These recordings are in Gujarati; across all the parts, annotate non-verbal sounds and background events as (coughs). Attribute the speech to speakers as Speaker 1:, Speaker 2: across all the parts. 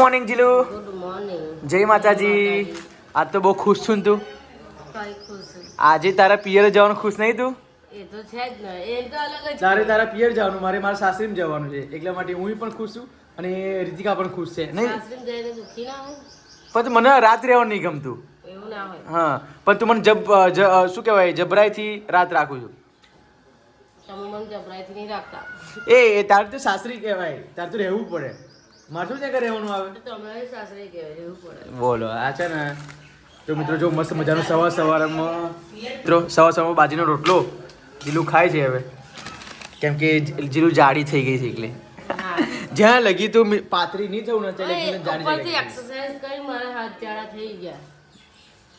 Speaker 1: મોર્નિંગ જીલુ
Speaker 2: ગુડ મોર્નિંગ
Speaker 1: જય માતાજી. આજ તો બહુ ખુશ છું ને તું. આજે તારા પિયર જવાનું ખુશ નહીં તું?
Speaker 2: એ તો છે જ ને. એ તો અલગ જ
Speaker 1: તારે તારા પિયર જવાનું મારે મારા સાસરીમાં જવાનું છે. એટલા માટે હું પણ ખુશ છું અને રીતિકા પણ ખુશ છે. નહીં?
Speaker 2: સાસરીમાં જઈએ તો ના હોય?
Speaker 1: પણ મને રાત રહેવાનું નહીં ગમતું.
Speaker 2: એવું ના હોય.
Speaker 1: હા પણ તું મને જબ શું કહેવાય જબરાઈથી રાત રાખું છું.
Speaker 2: તમે મને જબરાઈથી નહીં રાખતા.
Speaker 1: એ એ તારે તો સાસરી કહેવાય. તારે તો રહેવું પડે. શું ત્યાં રહેવાનું આવે? બોલો આ છે ને. તો મિત્રો જો મસ્ત મજાનો સવાર સવારમાં મિત્રો સવાર સવારમાં બાજીનો રોટલો જીલું ખાય છે હવે. કેમ કે જીલું જાડી થઈ ગઈ છે એટલે. જ્યાં લગી તો પાતરી નહીં થવું નથી લગી જાડી
Speaker 2: એક્સરસાઇઝ કરી મારા હાથ જાડા થઈ ગયા.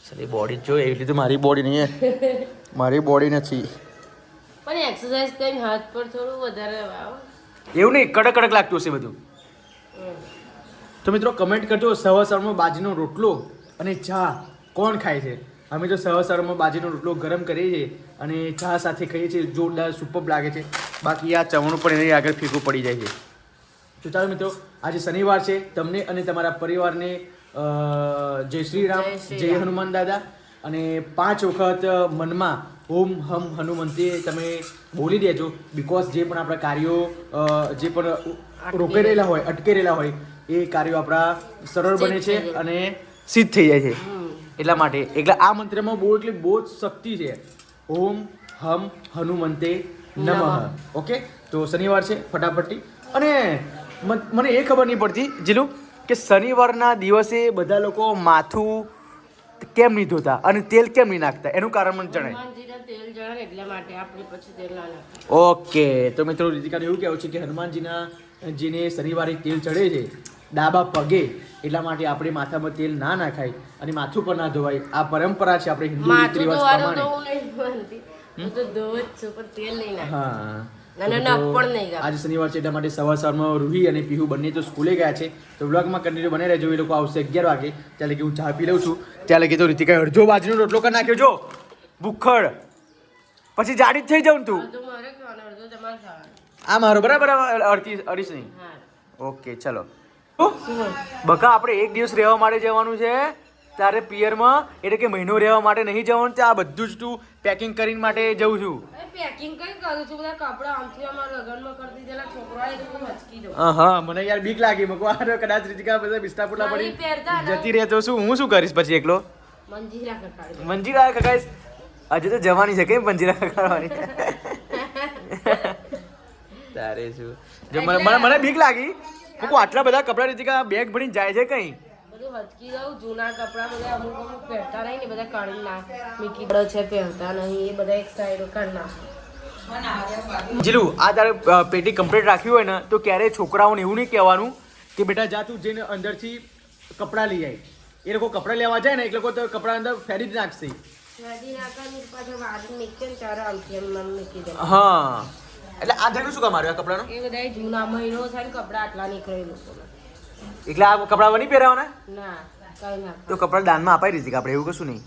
Speaker 1: સાલી બોડી જો એવી તો મારી બોડી નહીં મારી બોડી નથી.
Speaker 2: પણ એક્સરસાઇઝ કરીને હાથ પર થોડું વધારે આવો
Speaker 1: એવું નહીં કડક કડક લાગતું હશે બધું. તો મિત્રો કમેન્ટ કરજો સવાસરમાં બાજરીનો રોટલો અને ચા કોણ ખાય છે? અમે તો સવાસરમાં બાજરીનો રોટલો ગરમ કરીએ છીએ અને ચા સાથે ખાઈએ છીએ જોરદાર સુપર લાગે છે. બાકી આ ચવણું પણ એની આગળ ફીકું પડી જાય છે. તો ચાલો મિત્રો આજે શનિવાર છે તમને અને તમારા પરિવારને જય શ્રી રામ
Speaker 2: જય.
Speaker 1: હનુમાન દાદા. અને પાંચ વખત મનમાં ઓમ હમ હનુમંતે તમે બોલી દેજો બિકોઝ જે પણ આપણા કાર્યો જે પણ રોકાઈ રહેલા. હોય અટકેરેલા હોય એ કાર્યો આપણા સરળ બને છે. અને સિદ્ધ થઈ જાય છે. એટલા માટે. એટલે આ મંત્રમાં બહુ એટલે બહુ જ શક્તિ છે. ઓમ હમ હનુમંતે નમઃ. ઓકે? તો શનિવાર છે ફટાફટી અને મન- મને એ ખબર નહીં પડતી જીલું કે શનિવારના દિવસે બધા લોકો માથું કેમ નહીં ધોતા અને તેલ કેમ નહીં નાખતા? એનું કારણ મને જણાય. ઓકે તો મિત્રો રીતિકાને એવું કહેવું છે કે હનુમાનજીના જેને શનિવારે તેલ ચડે છે ડાબા પગે એટલા માટે આપણે માથામાં તેલ ના નાખાય અને માથું પર ના ધોવાય. આ પરંપરા છે આપણે હિન્દુ રીત રિવાજ પ્રમાણે.
Speaker 2: હું. તો પણ નહીં
Speaker 1: તો. આજે શનિવાર છે એટલા માટે સવાર સવારમાં રૂહી અને પીહુ બંને તો સ્કૂલે ગયા છે. તો વ્લોગમાં કન્ટિન્યુ બને રહેજો એ લોકો આવશે અગિયાર વાગે. ત્યાં લગી હું ચા પી લઉં છું. ત્યાં લગી તો રીતિકા અડધો બાજરીનો રોટલો કરી નાખ્યો જો. ભૂખડ. પછી જાડી જ થઈ જાઉં તું. આ મારો બરાબર? અડતી અડીશ નહીં. ઓકે ચલો. બકા આપણે એક દિવસ રહેવા માટે જવાનું છે. ત્યારે પિયરમાં એટલે કે મહિનો રહેવા માટે નહીં જવાનું ત્યાં આ બધું જ તું પેકિંગ કરીને માટે જઉં છું.
Speaker 2: પેકિંગ કઈ કરું છું? બધા કપડા આમથી અમારા લગ્નમાં કરી દીધેલા છોકરાએ તો હું હચકી
Speaker 1: હા હા મને યાર બીક લાગી. મકો આ કદાચ રીતિકા બધા બિસ્તા પુટલા પડી. જતી રહે તો શું? હું શું કરીશ પછી એકલો?
Speaker 2: મંજીરા કટાડી
Speaker 1: મંજીરા કકાઈશ હજુ તો જવાની છે કેમ મંજીરા કકાવાની તારે શું? જો મને મને- મને બીક લાગી. મકો આટલા બધા કપડા રીતિકા બેગ ભરીને જાય છે કઈ?
Speaker 2: બધું હચકી દઉં જૂના કપડા બધા અમુક અમુક પહેરતા નહીં ને બધા કાઢી નાખ. મીકી પડે છે પહેરતા નહીં. એ બધા એક સાઈડ કાઢી નાખ.
Speaker 1: જીલુ આ તારે પેટી કમ્પ્લીટ રાખ્યું હોય ને તો ક્યારેય છોકરાઓને એવું નહીં કહેવાનું કે બેટા જા તું જઈને અંદરથી કપડાં લઈ આવી એ લોકો કપડાં લેવા જાય ને એ લોકો તો કપડાં અંદર ફેરી જ નાખશે. હા. એટલે આ ધડું શું કામ આવ્યું આ કપડાનું?
Speaker 2: એ બધા જૂના મહિનો થાય ને કપડા આટલા નીકળે લોકોના.
Speaker 1: એટલે આ કપડાં નહીં પહેરાવાના?
Speaker 2: ના
Speaker 1: તો કપડા દાનમાં અપાઈ દીધી આપણે એવું કશું નહીં.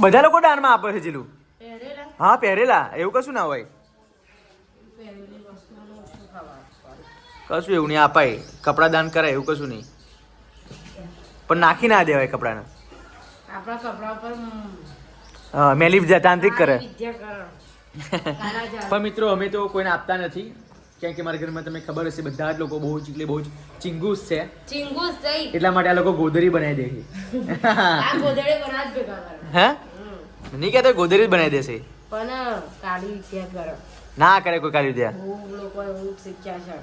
Speaker 1: બધા લોકો દાનમાં આપે છે જીલુ. હા પહેરેલા. એવું કશું ના હોય. કશું એવું નહીં અપાય. કપડાં દાન કરાય એવું કશું નહીં. પણ નાખી ના દેવાય કપડાને.
Speaker 2: આપણા કપડા પર
Speaker 1: હા, મેલી તાંત્રિક કરે. (laughs) પણ મિત્રો અમે તો કોઈને આપતા નથી. કેમ કે મારા ઘરમાં તમે ખબર હશે બધા જ લોકો બહુ જ એટલે બહુ જ ચિંગુસ છે.
Speaker 2: ચિંગુસ જઈ.
Speaker 1: એટલા માટે આ લોકો ગોદરી બનાવી દે છે.
Speaker 2: આ ગોદરે બના જ ભેગા કરે.
Speaker 1: હે? નહીં કહેતો ગોદરી જ બનાવી દેશે.
Speaker 2: પણ કાળી વિદ્યા કરો.
Speaker 1: ના કરે કોઈ કાળી દે
Speaker 2: બહુ લોકો એવું શીખ્યા છે.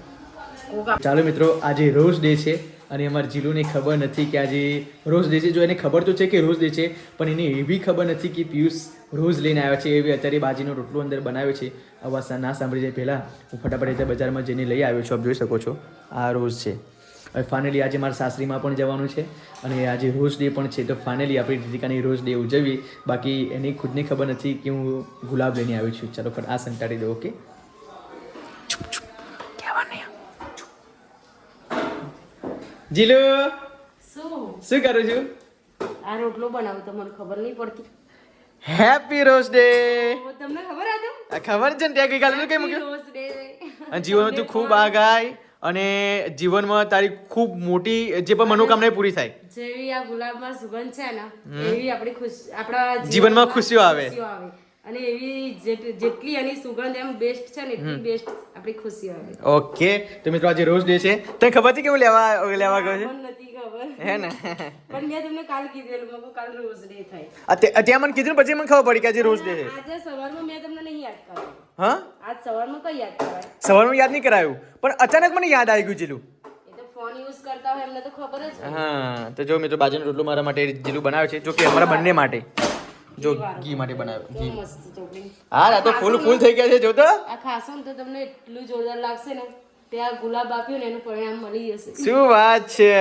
Speaker 1: ચાલો મિત્રો આજે રોઝ ડે છે. અને અમારા જીલુને ખબર નથી કે આજે રોઝ ડે છે. જો એને ખબર તો છે કે રોઝ ડે છે, પણ એને એવી ખબર નથી કે પિયુષ રોઝ લઈને આવ્યા છે. એવી અત્યારે બાજીનો રોટલો અંદર બનાવ્યો છે. અવાજ ના સાંભળી જાય પહેલાં. હું ફટાફટ રીતે બજારમાં જઈને લઈ આવ્યો છું. આપ જોઈ શકો છો. આ રોઝ છે. હવે ફાઇનલી આજે મારા સાસરીમાં પણ જવાનું છે અને આજે રોઝ ડે પણ છે. તો ફાઇનલી આપણી દીદીકાની રોઝ ડે ઉજવીએ. બાકી એની ખુદને ખબર નથી કે હું ગુલાબ લઈને આવ્યો છું. ચાલો ફટ આ સંટાડી દો ઓકે જીલુ!
Speaker 2: શું?
Speaker 1: શું કરું છું?
Speaker 2: આ રોટલો બનાવું તો મને ખબર નહીં પડતી.
Speaker 1: હેપી રોઝ ડે
Speaker 2: તમને ખબર આ
Speaker 1: ખબર છે ને ત્યાં ગઈકાલે તું કઈ મૂક્યું?
Speaker 2: રોજ ડે
Speaker 1: અને જીવન તું ખૂબ આગાય અને જીવનમાં તારી ખૂબ મોટી જે પણ મનોકામના પૂરી થાય.
Speaker 2: જેવી આ ગુલાબમાં સુગંધ છે ને એવી આપણી ખુશ આપણા
Speaker 1: જીવનમાં ખુશીઓ આવે.
Speaker 2: અને એવી જેટલી એની સુગંધ એમ બેસ્ટ છે ને એટલી બેસ્ટ આપણી ખુશી આવે.
Speaker 1: ઓકે તો મિત્રો આજે રોઝ ડે છે. તને ખબર છે કેવું લેવા લેવા ગયો છે?
Speaker 2: મને નથી ખબર.
Speaker 1: હે ને?
Speaker 2: પણ મેં તમને કાલ કીધેલું મગો કાલ રોઝ ડે થાય.
Speaker 1: અત્યારે મને કીધું પછી મને ખબર પડી કે આજે રોઝ ડે છે.
Speaker 2: આજે સવારમાં મેં તમને નહીં યાદ કર્યું.
Speaker 1: હા?
Speaker 2: આજ સવારમાં કઈ યાદ કરાય?
Speaker 1: સવારમાં યાદ નહીં કરાયું. પણ અચાનક મને યાદ આવી ગયું જીલું.
Speaker 2: ફોન યુઝ કરતા હોય એમને તો ખબર જ
Speaker 1: હા તો જો મિત્રો બાજુનો રોટલો મારા માટે જીલું બનાવ્યું છે જો કે અમારા બંને માટે. જો ઘી માટે બનાવ્યો ઘી.
Speaker 2: મસ્ત ચોકડી
Speaker 1: હા તો ફૂલ ફૂલ થઈ ગયા છે જો તો.
Speaker 2: આ ખાસો તો તમને એટલું જોરદાર લાગશે ને ત્યાં ગુલાબ આપ્યો ને એનું પરિણામ મળી જશે.
Speaker 1: શું વાત છે?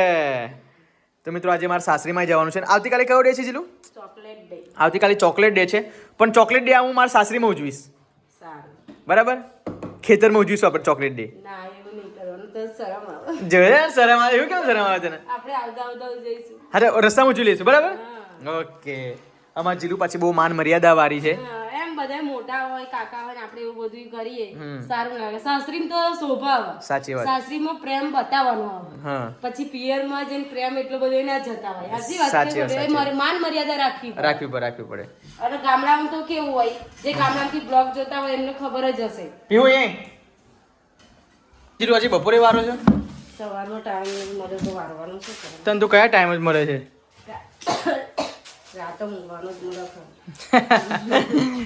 Speaker 1: તો મિત્રો આજે મારા સાસરીમાં જવાનું છે આવતીકાલે કયો ડે છે જીલું?
Speaker 2: Chocolate day.
Speaker 1: આવતીકાલે ચોકલેટ ડે છે. પણ ચોકલેટ ડે હું મારા સાસરીમાં ઉજવીશ.
Speaker 2: સારું.
Speaker 1: બરાબર? ખેતરમાં ઉજવીશું આપણે ચોકલેટ ડે.
Speaker 2: ના એવું નહીં કરવાનું. તો શરમ આવે.
Speaker 1: જોયે શરમ આવે. એવું કેમ શરમ આવે તને?
Speaker 2: આપણે આવતા આવતા જઈશું
Speaker 1: હા રસ્તામાં ઉજવી લઈશું. બરાબર? ઓકે. અમાર જીલું પાછી બહુ માન મર્યાદા વાળી છે
Speaker 2: એમ બધા મોટા હોય કાકા હોય ને આપણે એવું બધું કરીએ. સારું લાગે. સાસરીમાં તો શોભા આવે.
Speaker 1: સાચી વાત.
Speaker 2: સાસરીમાં પ્રેમ બતાવવાનો આવે.
Speaker 1: હા.
Speaker 2: પછી પિયરમાં જઈને પ્રેમ એટલો બધો ના જતા હોય. સાચી વાત છે
Speaker 1: વાત,
Speaker 2: બધે
Speaker 1: સાચી
Speaker 2: મારી માન મર્યાદા રાખવી
Speaker 1: રાખવી પડે રાખવી પડે.
Speaker 2: અને ગામડામાં તો કેવું હોય જે ગામડામાંથી બ્લોગ જોતા હોય એમને ખબર જ હશે.
Speaker 1: પીવું એ? જીલું આજે બપોરે વારો છે?
Speaker 2: સવારનો ટાઈમ મળે તો વારવાનું છે
Speaker 1: તને તો કયા ટાઈમ જ મળે છે? (coughs)
Speaker 2: રાતો ઊંઘવાનો જ મળે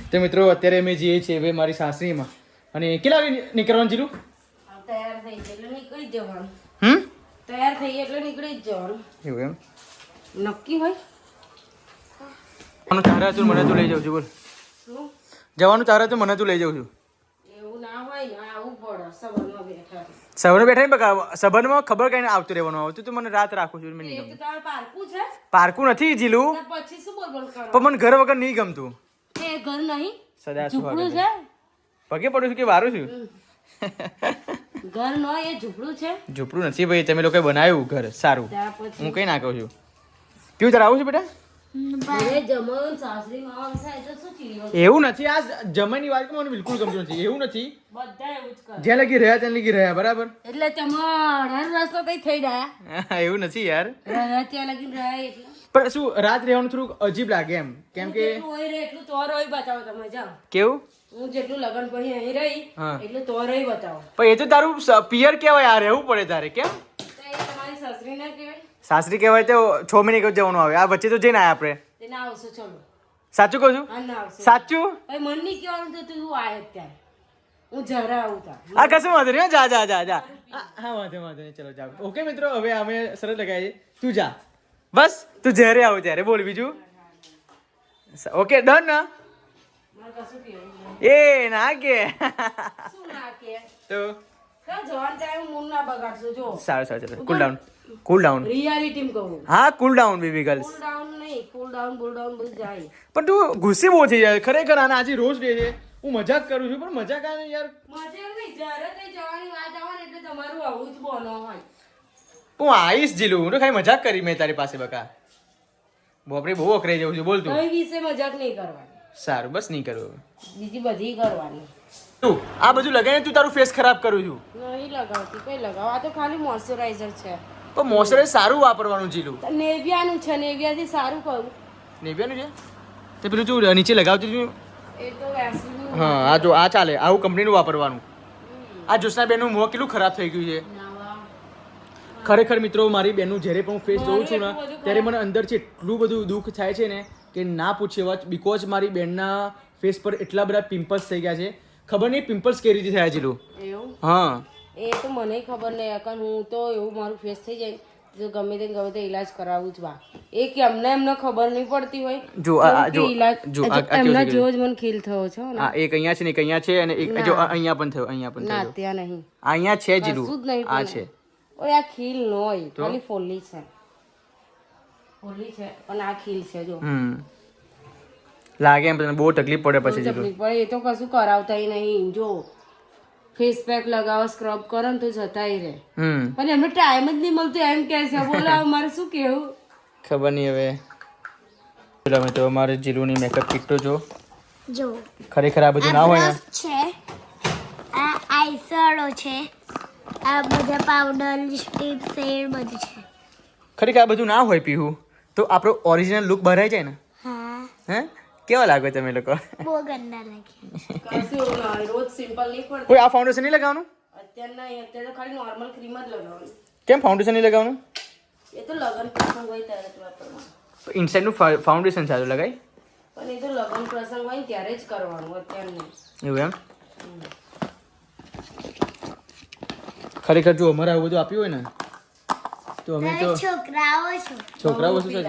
Speaker 2: (laughs)
Speaker 1: તો મિત્રો અત્યારે અમે જઈએ છીએ હવે મારી સાસરીમાં. અને કેટલા વાગે નીકળવાનું જીલું?
Speaker 2: તૈયાર થઈ એટલે નીકળી જવાનું.
Speaker 1: હમ?
Speaker 2: તૈયાર થઈ એટલે નીકળી જ જવાનું.
Speaker 1: એવું એમ?
Speaker 2: નક્કી હોય?
Speaker 1: જવાનું તારે હતું મને તું લઈ જાઉં છું બોલ.
Speaker 2: શું?
Speaker 1: જવાનું તારે હતું મને તું લઈ જાઉં છું.
Speaker 2: એવું ના હોય આવું પડે સવારમાં બેઠા.
Speaker 1: સવારે બેઠા ને સબરમાં ખબર કઈ આવતું રહેવાનું આવતું તો મને રાત રાખું છું મને નહીં ગમતું.
Speaker 2: પારકું
Speaker 1: નથી જીલું.
Speaker 2: પછી શું બોલ બોલ
Speaker 1: પણ મને ઘર વગર નહીં ગમતું.
Speaker 2: એ ઘર નહીં?
Speaker 1: સદા
Speaker 2: ઝૂંપડું. છે?
Speaker 1: પગે પડું છું કે વારું છું?
Speaker 2: ઘર નો એ ઝૂંપડું છે?
Speaker 1: ઝૂંપડું નથી ભાઈ તમે લોકોએ બનાવ્યું ઘર સારું. હું કઈ ના કહું છું? કેવું તારે આવું છે બેટા? એવું નથી આ જમવાની વાત મને બિલકુલ ગમતું નથી. એવું નથી.
Speaker 2: બધા એવું જ કરે.
Speaker 1: જ્યાં લગી રહ્યા ત્યાં લગી રહ્યા બરાબર?
Speaker 2: એટલે તમારા રસ્તો કઈ થઈ રહ્યા
Speaker 1: એવું નથી યાર.
Speaker 2: ત્યાં લગી રહ્યા એટલે.
Speaker 1: પણ શું રાત રહેવાનું થોડુંક અજીબ લાગે એમ. કેમ કે
Speaker 2: જેટલું હોય રે એટલું તો રોય બતાવો તમે જાઓ.
Speaker 1: કેવું?
Speaker 2: હું જેટલું લગન પછી અહીં રહી એટલું તો રોય બતાવો.
Speaker 1: પણ એ તો તારું પિયર કહેવાય આ રહેવું પડે તારે કેમ?
Speaker 2: તમારી સસરી ના કહેવાય.
Speaker 1: સાસરી કહેવાય તો છ મહિને જ જવાનું આવે. આ વચ્ચે તો જઈને આવ્યા આપણે.
Speaker 2: આવશો ચલો.
Speaker 1: સાચું કહું છું?
Speaker 2: હા ના આવશો.
Speaker 1: સાચું?
Speaker 2: ભાઈ મન નહીં કહેવાનું તો તું આવે અત્યારે. હું જરા આવું તા.
Speaker 1: આ કશું વાંધો નહીં હો, જા જા જા જા. હા વાંધો વાંધો નહીં ચલો જાઓ. ઓકે મિત્રો હવે અમે સરસ લગાવીએ. તું જા. બસ તું જ્યારે આવું ત્યારે બોલ બીજું. ઓકે ડન ના. એ ના કે.
Speaker 2: શું ના
Speaker 1: તો?
Speaker 2: જો.
Speaker 1: સારું સારું ચલો cool down cool down
Speaker 2: reality કહું.
Speaker 1: હા cool down baby girls
Speaker 2: cool down નહીં કુલ ડાઉન કુલ ડાઉન બધું જાય.
Speaker 1: પણ તું ગુસ્સે બહુ થઈ જાય. ખરેખર આના આજે રોજ ડે છે હું મજાક કરું છું પણ મજાક આવે યાર
Speaker 2: મજા નહીં જ્યારે તે જવાની વાત આવે એટલે તમારું આવું જ બોલો હોય.
Speaker 1: હું આવીશ જીલું હું તો ખાલી મજાક કરી મેં તારી પાસે બકા. બોપરી બહુ અકરાઈ જવું છું બોલ તું.
Speaker 2: કઈ વિશે મજાક નહીં કરવાની.
Speaker 1: સારું બસ નહીં કરું
Speaker 2: બીજી બધી કરવાની.
Speaker 1: તું આ બધું લગાવીને તું તારું ફેસ ખરાબ કરું છું.
Speaker 2: નહીં લગાવતી કઈ લગાવ. આ તો ખાલી મોઇશ્ચરાઇઝર છે.
Speaker 1: પણ મોઇશ્ચરાઇઝર સારું વાપરવાનું જીલું.
Speaker 2: નેવિયાનું છે નેવિયાથી સારું કહું.
Speaker 1: નેવિયાનું છે? તે પેલું જો નીચે લગાવતી હતી
Speaker 2: એ તો
Speaker 1: હા આ જો આ ચાલે આવું કંપનીનું વાપરવાનું. આ જોસના બેનનું મોં કેટલું ખરાબ થઈ ગયું છે. ખરેખર મિત્રો મારી બેનનું જ્યારે પણ હું ફેસ જોઉં છું ને ત્યારે મને અંદરથી એટલું બધું દુઃખ થાય છે ને કે ના પૂછે વાત બિકોઝ મારી બેનના ફેસ પર એટલા બધા પિમ્પલ્સ થઈ ગયા છે. ખબર નહીં પિમ્પલ્સ કેવી રીતે થયા છે હા.
Speaker 2: એ તો મને ખબર નહીં કારણ હું તો એવું મારું ફેસ થઈ જાય જો ગમે તે ગમે તે ઈલાજ કરાવું જ બા. એ કે અમને એમને ખબર નહીં પડતી હોય
Speaker 1: જો આ- જો જો
Speaker 2: એમના
Speaker 1: થઈ
Speaker 2: જ મને ખીલ થયો છે ને.
Speaker 1: હા એક અહીંયા છે ને એક અહીંયા છે અને એક જો અહીંયા પણ થયો અહીંયા પણ
Speaker 2: ના ત્યાં નહીં.
Speaker 1: અહીંયા છે
Speaker 2: જ નહીં
Speaker 1: આ છે.
Speaker 2: ઓય આ ખીલ ન હોય ખાલી ફોલ્લી છે. ફોલ્લી છે પણ આ ખીલ છે જો.
Speaker 1: હમ. લાગે એમ બહુ તકલીફ પડે પછી
Speaker 2: તકલીફ પડે એ તો કશું કરાવતા નહીં જો. ફેસ પેક લગાવો સ્ક્રબ કરો ને તો જતાય રહે.
Speaker 1: હમ.
Speaker 2: પણ એમને ટાઈમ જ નહીં મળતો એમ કે છે બોલો મારે શું કેવું
Speaker 1: ખબર નહીં હવે. તમે તો અમારે જીરુની મેકઅપ કિટ તો જો.
Speaker 3: જો.
Speaker 1: ખરેખર આ બધું ના હોય ને?
Speaker 3: છે આ આઈશેડો છે આ બધા પાવડર લિપસ્ટિક શેડ બધું છે.
Speaker 1: ખરેખર આ બધું ના હોય પીવું તો આપણો ઓરિજિનલ લુક ભરાઈ જાય ને?
Speaker 3: હા.
Speaker 1: હે? કેવા લાગે તમે લોકો
Speaker 3: બહુ ગંદા લાગે
Speaker 2: કશું એવું ના હોય રોજ સિમ્પલ નહીં પડતું
Speaker 1: કોઈ આ ફાઉન્ડેશન નહીં લગાવવાનું
Speaker 2: અત્યારે નહીં અત્યારે તો ખાલી નોર્મલ ક્રીમ જ લગાવવાની
Speaker 1: કેમ ફાઉન્ડેશન નહીં લગાવવાનું
Speaker 2: એ તો લગન પ્રસંગ હોય ત્યારે જ વાપરવાનું
Speaker 1: ઇનસાઇડનું ફાઉન્ડેશન સારું લગાય?
Speaker 2: પણ એ તો લગન પ્રસંગ હોય ને ત્યારે જ કરવાનું અત્યારે નહીં
Speaker 1: એવું એમ? ખરેખર જો અમારે આવું બધું આપ્યું હોય ને તો અમે તો
Speaker 3: તમે છોકરાઓ છો.
Speaker 1: છોકરાઓ શું છે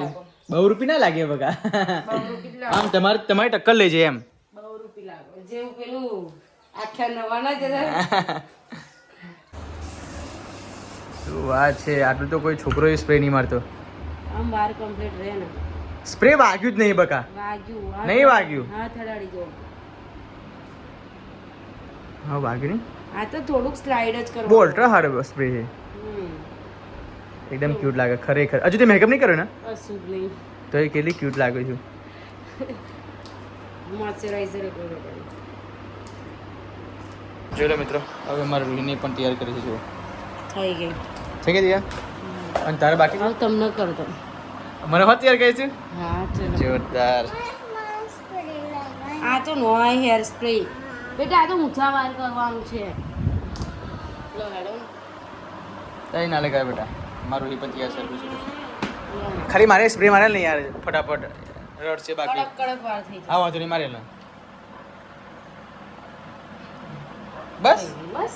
Speaker 1: બહુ રૂપી ના લાગે બગા આમ તમારે તમારી ટક્કર લેજે એમ.
Speaker 2: બહુ રૂપી લાગે જેવું પેલું આખા નવાના
Speaker 1: શું વાત છે આટલું તો કોઈ છોકરો સ્પ્રે નહીં મારતો.
Speaker 2: આમ બાર કમ્પ્લીટ રહે ને.
Speaker 1: સ્પ્રે વાગ્યું જ નહીં બકા.
Speaker 2: વાગ્યું.
Speaker 1: નહીં વાગ્યું.
Speaker 2: હા થડાડી જો
Speaker 1: હા વાગ્યું નહીં.
Speaker 2: આ તો થોડુંક સ્લાઇડ જ કરો
Speaker 1: બોલ ટ્રા હાર્ડ સ્પ્રે છે.
Speaker 2: હમ.
Speaker 1: એકદમ ક્યુટ લાગે ખરેખર. હજુ તે મેકઅપ નહીં કર્યો ને?
Speaker 2: કશું જ નહીં
Speaker 1: તો એ કેટલી ક્યુટ લાગે છું.
Speaker 2: મોઇશ્ચરાઇઝર. (laughs)
Speaker 1: જોઈ લો મિત્રો હવે મારા રૂહીને પણ તૈયાર કરી છે જો
Speaker 2: થઈ ગઈ.
Speaker 1: થઈ ગઈ તૈયાર? અને તારે બાકી?
Speaker 2: હવે તમને કર દો
Speaker 1: મને હોત તૈયાર કરી છે?
Speaker 2: હા ચલો.
Speaker 1: જોરદાર.
Speaker 2: આ તો નો હેર સ્પ્રે બેટા આ તો ઊંચા વાર કરવાનું છે. લો હેડો
Speaker 1: કઈ ના લગાવે બેટા. મારું રૂહી પણ તૈયાર છે.
Speaker 2: લો.
Speaker 1: ખાલી મારે સ્પ્રે મારે નહીં યાર ફટાફટ. રડ છે બાકી.
Speaker 2: કડક કડક વાર થઈ
Speaker 1: હા વાંધો નહીં મારે લો બસ?
Speaker 2: જાય બસ?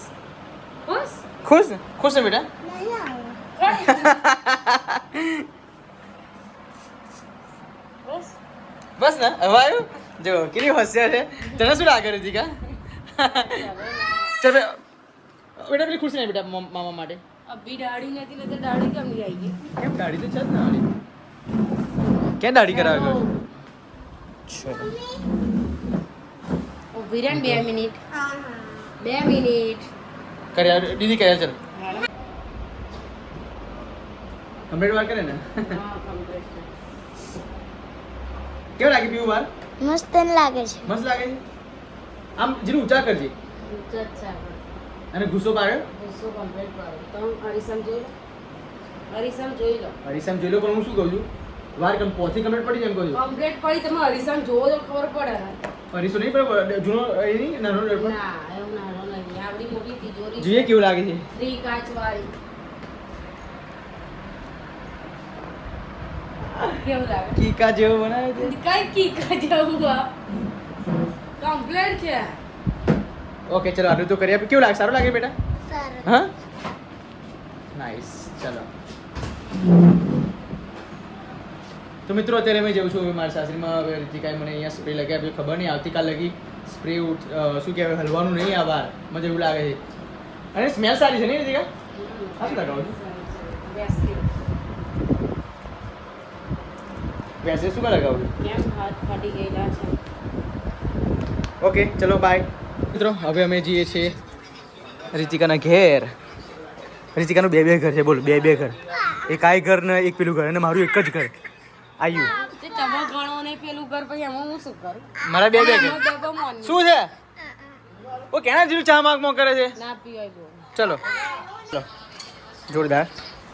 Speaker 2: બસ
Speaker 1: ખુશ? ખુશ ને બેટા?
Speaker 2: બસ.
Speaker 1: બસ ને હવે આવ્યું? જો કેટલી હોશિયાર છે. તને શું લાગે રીતિકા? ચાલ બે- બેટા પેલી ખુશ નહીં બેટા મમ- મામા માટે.
Speaker 2: અભી દાઢી નથી ને તો દાઢી કેમ નહીં આવી ગઈ
Speaker 1: કેમ દાઢી તો છે જ ને હાલી ક્યાં દાઢી કરાવે ગયો ચલો
Speaker 2: ઊભી રહે ને બે મિનિટ બે મિનિટ
Speaker 1: કર્યા દીદી કર્યા ચાલ કમ્પ્લીટ વાર કરે ને
Speaker 2: હા complete છે.
Speaker 1: કેવું લાગે પીવું વાર
Speaker 3: મસ્ત લાગે છે
Speaker 1: મસ્ત લાગે છે આમ જીરું ઊંચા કરજે
Speaker 2: ઊંચા જ છે આપણે.
Speaker 1: અને ગુસ્સો પાડ્યો
Speaker 2: ગુસ્સો કમ્પ્લીટ કરો. તમે અરીસમ જોઈ લો. અરીસામ જોઈ લો.
Speaker 1: અરીસમ જોઈ લો પણ હું શું કહું છું? વાર કમ પોથી કમ્પ્લીટ પડી જાય કહું છું.
Speaker 2: કમ્પ્લીટ પડી તમે અરીસમ જોવો તો ખબર પડે.
Speaker 1: અરીસો નહીં પડે જૂનો એ નહીં નાનો દર્પણ
Speaker 2: ના એવું નાનો નહીં. આવડી મોટી તિજોરી
Speaker 1: જોઈએ કેવું લાગે છે.
Speaker 2: થ્રી કાચ વાળી કેવું લાગે?
Speaker 1: કીકા જેવો બનાવ્યું છે.
Speaker 2: કઈ કીકા જેવું કમ્પ્લીટ છે.
Speaker 1: ઓકે ચલો આટલું તો કરી આપી કેવું લાગે? સારું લાગે બેટા?
Speaker 3: સારું.
Speaker 1: હા? નાઈસ ચલો. તો મિત્રો અત્યારે મેં જઉં છું હવે મારા સાસરીમાં. હવે રીતિકાએ મને અહીંયા સ્પ્રે લગાવી આપ્યો ખબર નહીં આવતીકાલ લગી સ્પ્રે શું કહેવાય હલવાનું નહીં આ વાર. મને એવું લાગે છે. અને સ્મેલ સારી છે નહીં રીતિકા? હા શું લગાવું વેસે શું કા લગાવું ઓકે ચલો બાય મિત્રો હવે અમે જઈએ છીએ રીતિકાના ઘેર. રીતિકાનું બે બે ઘર છે બોલ બે બે ઘર. એક આ ઘર ને એક પેલું ઘર અને મારું એક જ ઘર. આયુ.
Speaker 2: તે તમે ગણો નહીં પેલું ઘર પછી એમાં હું
Speaker 1: મારા બે બે ઘર. શું છે? ઓ કેના જેવું ચા માગ કરે છે? ચલો. ચલો. જોરદાર.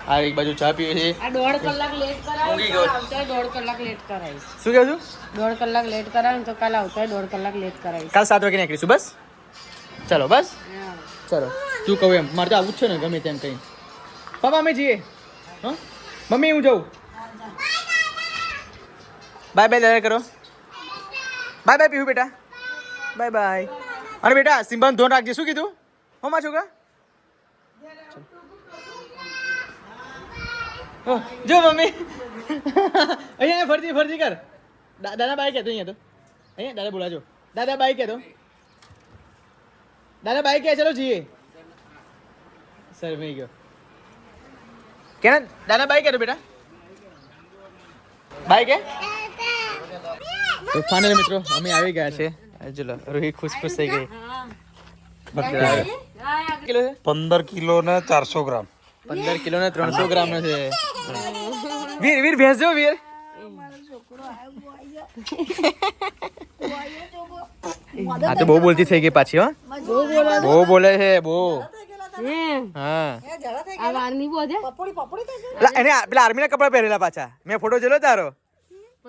Speaker 1: આ એક બાજુ ચા પીવે છે
Speaker 2: આ દોઢ કલાક લેટ કરાવે. આવતા દોઢ કલાક લેટ કરાવીશ.
Speaker 1: શું કહું છું?
Speaker 2: દોઢ કલાક લેટ કરાવી તો કાલ આવતા દોઢ કલાક લેટ કરાવીશ.
Speaker 1: કાલ સાત વાગે નીકળીશું બસ? ચલો બસ. ચલો. તું કહું એમ મારે તો આવું જ છે ને ગમે તેમ કંઈ. પપ્પા અમે જઈએ. હા? મમ્મી હું જાઉં. બાય બાય દાદા કરો. બાય બાય પીવું બેટા. Bye bye. અરે બેટા સિમ્બાનું ધોન રાખજે. શું કીધું? હો માં છોકરા. જો મમ્મી. અહીંયા ફરજી ફરજી કર. દાદા બાય કહેતો અહીંયા તો. અહીંયા દાદા બોલાજો. દાદા બાય કહેતો. દાદા બાઈક કે ચલો જઈએ સર મેં ગયો. કેના દાદા બાઈક કે બેટા? બાઈક હે તો ફાઇનલ મિત્રો અમે આવી ગયા છે. ચલો રોહિત ખુશ ખુશ થઈ ગઈ.
Speaker 4: પંદર કિલો ને ચારસો ગ્રામ.
Speaker 1: પંદર કિલો ને ત્રણસો ગ્રામ નો છે. વીર વીર ભેંસ જો વીર. (laughs) આ તો બહુ બોલતી થઈ ગઈ પાછી હો. બહુ બોલે છે બહુ.
Speaker 2: હે.
Speaker 1: હા.
Speaker 2: આ વારની બોધે
Speaker 1: પેલા એને આ- પેલા આર્મીના કપડા પહેરેલા પાછા. મેં ફોટો જોયો તારો?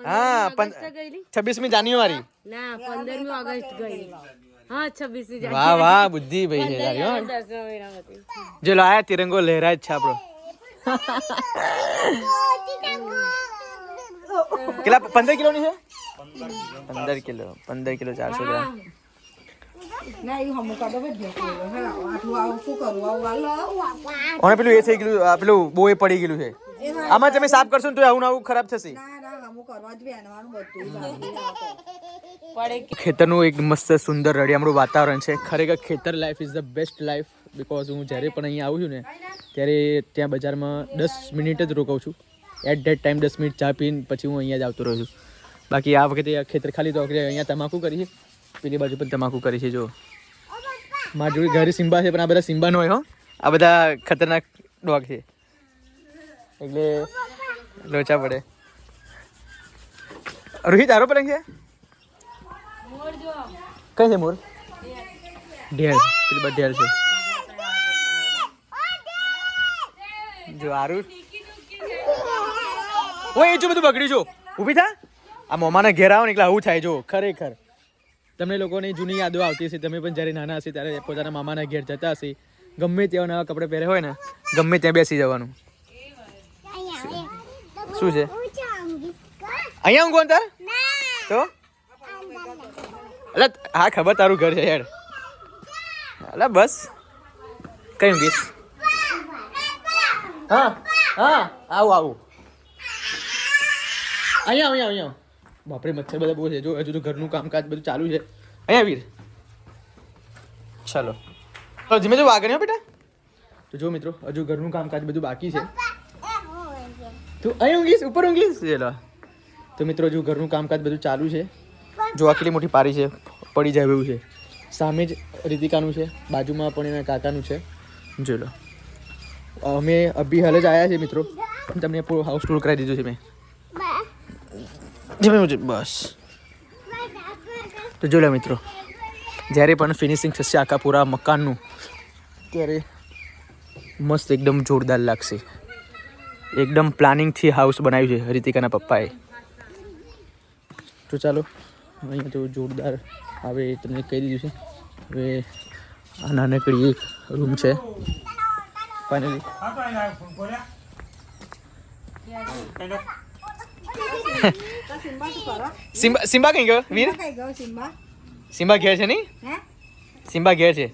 Speaker 1: હા
Speaker 2: ઓગસ્ટ ગયેલી.
Speaker 1: છવ્વીસમી જાન્યુઆરી.
Speaker 2: ના પંદરમી ઓગસ્ટ ગયેલી. હા છવ્વીસમી
Speaker 1: વાહ વાહ બુદ્ધિ ભાઈ છે તારી હો.
Speaker 2: દસમા મહિનામાંથી
Speaker 1: જો લાયા તિરંગો લહેરાય જ છે આપણો. (laughs) કેટલા પંદર કિલો ની છે? પંદર કિલો પંદર કિલો ચારસો ગ્રામ. અને પેલું એ થઈ ગયું પેલું બહુ એ પડી ગયેલું છે. આમાં તમે સાફ કરશો ને તો આવું ને આવું ખરાબ થશે. ખેતરનું એક મસ્ત સુંદર રળિયામણું વાતાવરણ છે. ખરેખર ખેતર life is the best life because હું જ્યારે પણ અહીંયા આવું છું ને ત્યારે ત્યાં બજારમાં દસ મિનિટ જ રોકાઉં છું. એટ ધેટ ટાઈમ દસ મિનિટ ચા પીને પછી હું અહીંયા જ આવતો રહું છું. બાકી આ વખતે ખેતર ખાલી તો અહીંયા તમાકુ કરી છે. પેલી બાજુ પણ તમાકુ કરી છે, જો. મારા જોડે ઘરે સિમ્બા છે, પણ આ બધા સિમ્બા નો હોય, હો. આ બધા ખતરનાક ડોગ છે. એટલે લોચા પડે. રોહિત આરો પલંગ છે? કઈ છે મોર? ઢેર. પેલી બધી ઢેર છે. જો આરુ ઓય, એ જો બધું બગડ્યું છું ઊભી થા. આ મોમાના ઘેર આવો ને એટલે આવું થાય, જો, ખરેખર. તમને લોકોની જૂની યાદો આવતી હશે, તમે પણ જ્યારે નાના હશે ત્યારે પોતાના મામાના ઘેર જતા હશે. ગમે તેવા નવા કપડાં પહેર્યા હોય ને, ગમે ત્યાં બેસી જવાનું. શું છે? અહીંયા હું કોણ તાર તો? અલ હા ખબર તારું ઘર છે યાર અલા, બસ. કઈ ગીસ હા હા, આવું આવું. અહીંયા અહીંયા અહીંયા બાપરે મચ્છર બધા બહુ છે. જો હજુ તો ઘરનું કામકાજ બધું ચાલુ છે. અહીંયા વીર. ચાલો. તો ધીમે જો આગળ હો બેટા? તો જો મિત્રો હજુ ઘરનું કામકાજ બધું બાકી છે. તું અહીં ઊંઘીશ? ઉપર ઊંઘીશ? ચલો. તો મિત્રો હજુ ઘરનું કામકાજ બધું ચાલુ છે. જો આ કેટલી મોટી પારી છે પડી જાય એવું છે. સામે જ રીતિકાનું છે બાજુમાં પણ એના કાકાનું છે. જો લો અમે અભી હાલ જ આવ્યા છે મિત્રો. તમને પૂરો હાઉસ ટૂર કરાવી દીધું છે મેં. બસ. તો જો લો મિત્રો, જ્યારે પણ ફિનિશિંગ થશે આખા પૂરા મકાનનું, ત્યારે મસ્ત એકદમ જોરદાર લાગશે. એકદમ પ્લાનિંગથી હાઉસ બનાવ્યું છે રીતિકાના પપ્પાએ. તો ચાલો, અહીંયા તો જોરદાર એ તમને કહી દીધું છે. હવે આ નાનકડી એક રૂમ છે. ફાઇનલી સિમ્બા સિમ્બા કઈ ગયો? વીર? સિમ્બા ઘેર છે નહીં? સિમ્બા ઘેર છે.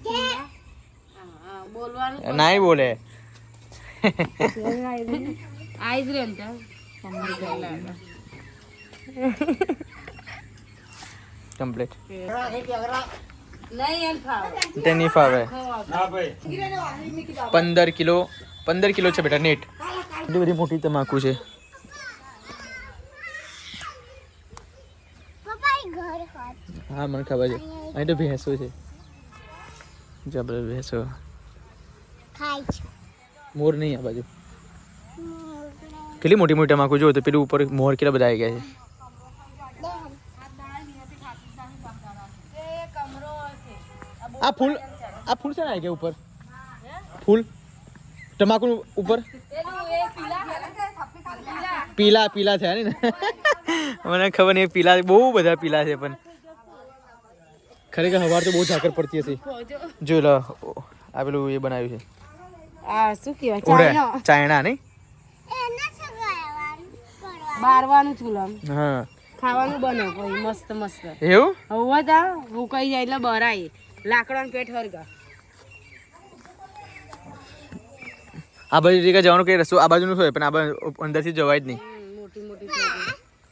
Speaker 1: નાય બોલે. કમ્પ્લીટ તે નહીં ફાવે પંદર કિલો પંદર કિલો છે બેટા નેટ એટલી બધી મોટી તમાકુ છે
Speaker 3: પપ્પા એ ઘર હોત
Speaker 1: હા મને ખબર છે. અહીં તો ભેંસો છે. જબર ભેંસો. મોર નહીં આ બાજુ. કેટલી મોટી મોટી તમાકુ જો તો પેલું ઉપર મોર કેટલા બધા આવી ગયા છે. આ ફૂલ આ ફૂલ છે ને આવી ગયા ઉપર? ફૂલ? તમાકુ ઉપર? પીલા પીલા થયા ને? મને ખબર નહીં પીલા બહુ બધા પીલા છે પણ. ખરેખર હવાર તો બહુ ઝાકર પડતી હતી. જો લો આ પેલું એ બનાવ્યું છે.
Speaker 2: આ શું કહેવાય?
Speaker 1: ઓરે
Speaker 2: ચાઇના.
Speaker 1: ચાઇના નહીં?
Speaker 3: એને સગાવાનું કરવા
Speaker 2: બારવાનું ચૂલામ
Speaker 1: હા.
Speaker 2: ખાવાનું બને કોઈ મસ્ત મસ્ત.
Speaker 1: એવું?
Speaker 2: હવે તા હું કઈ જાય એટલે બરાય લાકડાનું પેટ હરગા.
Speaker 1: આ બાજુ જગ્યા જવાનો કઈ રસ્તો આ બાજુનું હોય પણ આ અંદરથી જવાય જ નહીં.
Speaker 2: મોટી મોટી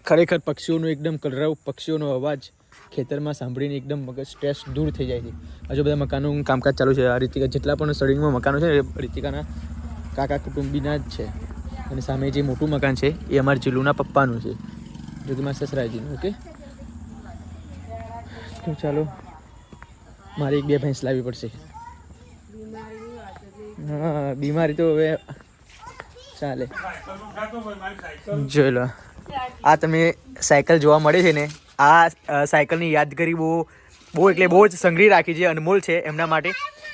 Speaker 1: ખરેખર પક્ષીઓનો એકદમ કલરવ પક્ષીઓનો અવાજ. ખેતરમાં સાંભળીને એકદમ મગજ સ્ટ્રેસ દૂર થઈ જાય છે. હજુ બધા મકાનનું કામકાજ ચાલુ છે, આ રીતિકા જેટલા પણ સળિંગમાં મકાનો છે એ રીતિકાના કાકા કુટુંબીના જ છે. અને સામે જે મોટું મકાન છે, એ અમારા જીલુના પપ્પાનું છે. જો કે મારા સસરાજીનું, ઓકે? તો ચાલો, મારે એક બે ભેંસ લાવવી પડશે. હા, બીમારી તો હવે ચાલે. જોઈ લો, આ તમે સાયકલ જોવા મળે છે ને આ સાયકલની યાદગીરી બહુ બહુ એટલે બહુ જ સંગ્રહી રાખી છે અનમોલ છે એમના માટે.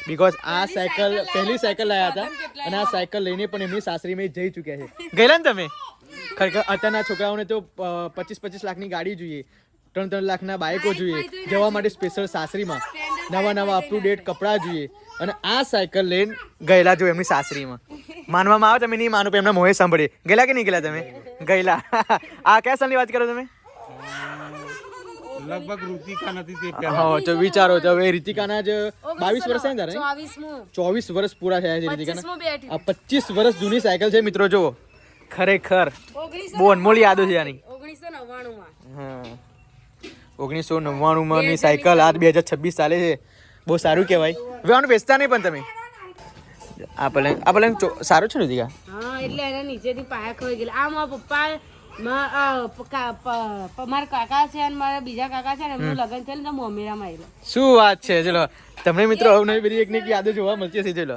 Speaker 1: બીકોઝ આ સાયકલ પહેલી સાયકલ લાયા હતા અને આ સાયકલ લઈને પણ એમની સાસરીમાં જઈ ચૂક્યા છે. ગયેલા ને તમે? ખરેખર અત્યારના છોકરાઓને તો પચીસ પચીસ લાખની ગાડી જોઈએ ત્રણ ત્રણ લાખના બાઇકો જોઈએ જવા માટે સ્પેશિયલ સાસરીમાં નવા નવા અપ ટુ ડેટ કપડાં જોઈએ. અને આ સાયકલ લઈને ગયેલા જો એમની સાસરીમાં. માનવામાં આવે તમે નહીં માનો એમના મોહે સાંભળીએ ગયેલા કે નહીં ગયેલા તમે? ગયેલા. (laughs) આ કયા સાલની વાત કરો તમે?
Speaker 4: લગભગ ઋતિકા નથી તે
Speaker 1: હા તો વિચારો તો હવે રીતિકાના જ બાવીસ વર્ષ થાય તારે
Speaker 2: ચોવીસમું.
Speaker 1: ચોવીસ વર્ષ પૂરા થયા છે રીતિકાના.
Speaker 2: પચીસમું
Speaker 1: આ પચીસ વર્ષ જૂની સાયકલ છે મિત્રો જુઓ. ખરેખર. બહુ અનમોલ યાદો છે આની.
Speaker 2: 1999 માં
Speaker 1: હા. ઓગણીસો નવ્વાણુંમાં ની સાયકલ આજ બે હજાર છવ્વીસ ચાલે છે. બહુ સારું કહેવાય. હવે આનું વેચતા નહીં પણ તમે. આ પલંગ આ પલંગ ચો- સારું છે ને રીતિકા?
Speaker 2: હા એટલે એના નીચેથી પાયા ખોઈ ગયેલા. આ મારા પપ્પા મા- મારા કાકા છે અને મારા બીજા કાકા છે ને એમનું લગ્ન થયેલું તો મોમેરામાં
Speaker 1: શું વાત છે? ચલો તમને મિત્રો હવે નવી બધી એક એક યાદો જોવા મળતી હશે ચલો.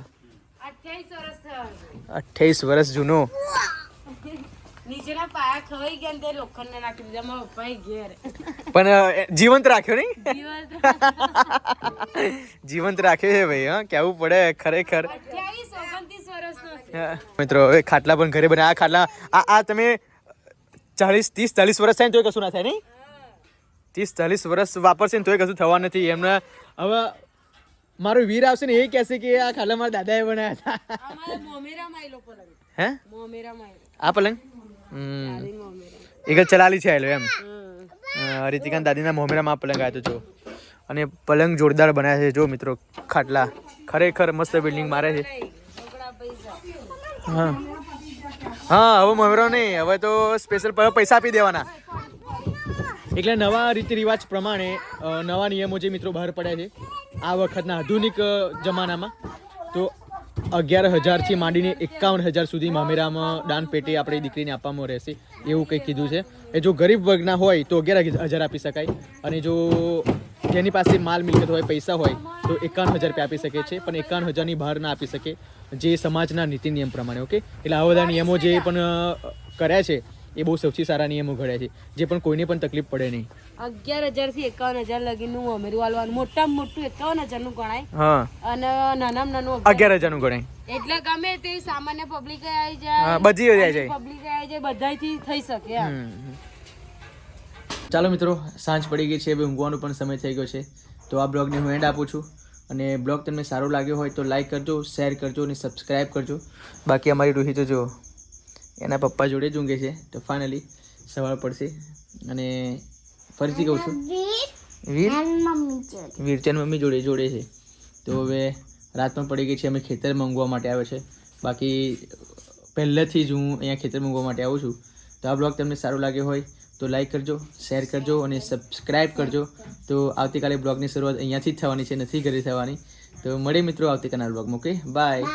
Speaker 2: અઠ્યાવીસ વર્ષ
Speaker 1: જૂનો.
Speaker 2: નીચેના પાયા ખવાઈ ગયા તે લોખંડને નાખી દીધા. મારા પપ્પાએ ઘેર.
Speaker 1: પણ જીવંત રાખ્યો નહીં? જીવંત. રાખ્યો છે ભાઈ હા કેવું પડે ખરેખર. મિત્રો હવે ખાટલા પણ ઘરે બને આ ખાટલા આ આ તમે ચાલીસ ત્રીસ ચાલીસ વર્ષ થાય ને તોય કશું ના થાય નહીં? ત્રીસ ચાલીસ વર્ષ વાપરશે ને તોય કશું થવા નથી. એમને હવે મારો વીર આવશે ને એ કહેશે કે આ ખાટલા મારા દાદાએ બનાવ્યા હતા. હે? આ પલંગ? એક જ ચલાલી છે એમ. રીતિકાંત દાદીના મોમેરામાં પલંગ આવ્યો જો. અને પલંગ જોરદાર બનાવ્યા છે. જો મિત્રો ખાટલા. ખરેખર મસ્ત બિલ્ડિંગ મારે છે. હા. હા, હવે મહેરો નહીં, હવે તો સ્પેશિયલ પૈસા આપી દેવાના. એટલે નવા રીતિ રિવાજ પ્રમાણે નવા નિયમો જે મિત્રો બહાર પડ્યા છે, આ વખતના આધુનિક જમાનામાં, તો અગિયાર હજારથી માંડીને એકાવન હજાર સુધી મામેરામાં દાન પેટે આપણી દીકરીને આપવામાં રહેશે, એવું કંઈક કીધું છે. એ જો ગરીબ વર્ગના હોય, તો અગિયાર હજાર આપી શકાય. અને જો જેની પાસે માલ મિલકત હોય પૈસા હોય તો એકાવન હજાર રૂપિયા આપી શકે છે પણ એકાવન હજારની બહાર ના આપી શકે જે સમાજના નીતિ નિયમ પ્રમાણે ઓકે? એટલે આવા બધા નિયમો જે પણ કર્યા છે એ બહુ સૌથી સારા નિયમો ઘડ્યા છે જે પણ કોઈને પણ તકલીફ પડે નહીં.
Speaker 2: અગિયાર હજારથી એકાવન હજાર લગીનું અમેરું વાળવાનું મોટામાં મોટું એકાવન હજારનું ગણાય.
Speaker 1: હા.
Speaker 2: અને નાનામાં નાનું
Speaker 1: અગિયાર હજારનું ગણાય.
Speaker 2: એટલે ગમે તે સામાન્ય પબ્લિક આવી જાય
Speaker 1: બધી આવી જાય.
Speaker 2: પબ્લિક આવી જાય બધાથી થઈ શકે.
Speaker 1: ચાલો મિત્રો સાંજ પડી ગઈ છે હવે ઊંઘવાનો પણ સમય થઈ ગયો છે. તો આ બ્લોગને હું એન્ડ આપું છું. અને બ્લોગ તમને સારો લાગ્યો હોય તો લાઈક કરજો શેર કરજો અને સબસ્ક્રાઈબ કરજો. બાકી અમારી રૂહી તો જો એના પપ્પા જોડે જ ઊંઘે છે. તો ફાઇનલી સવાર પડશે. અને ફરીથી કહું છું.
Speaker 3: વીર?
Speaker 1: વીરચંદ મમ્મી જોડે. જોડે છે. તો હવે રાત પણ પડી ગઈ છે અમે ખેતર મંગવા માટે આવે છે. બાકી પહેલેથી જ હું અહીંયા ખેતર મંગવા માટે આવું છું. તો આ બ્લોગ તમને સારો લાગ્યો હોય તો લાઈક કરજો શેર કરજો અને સબસ્ક્રાઈબ કરજો. તો આવતીકાલે બ્લોગની શરૂઆત અહીંયાથી જ થવાની છે, નથી ઘરે થવાની. તો મળે મિત્રો આવતીકાલના બ્લોગમાં ઓકે
Speaker 3: બાય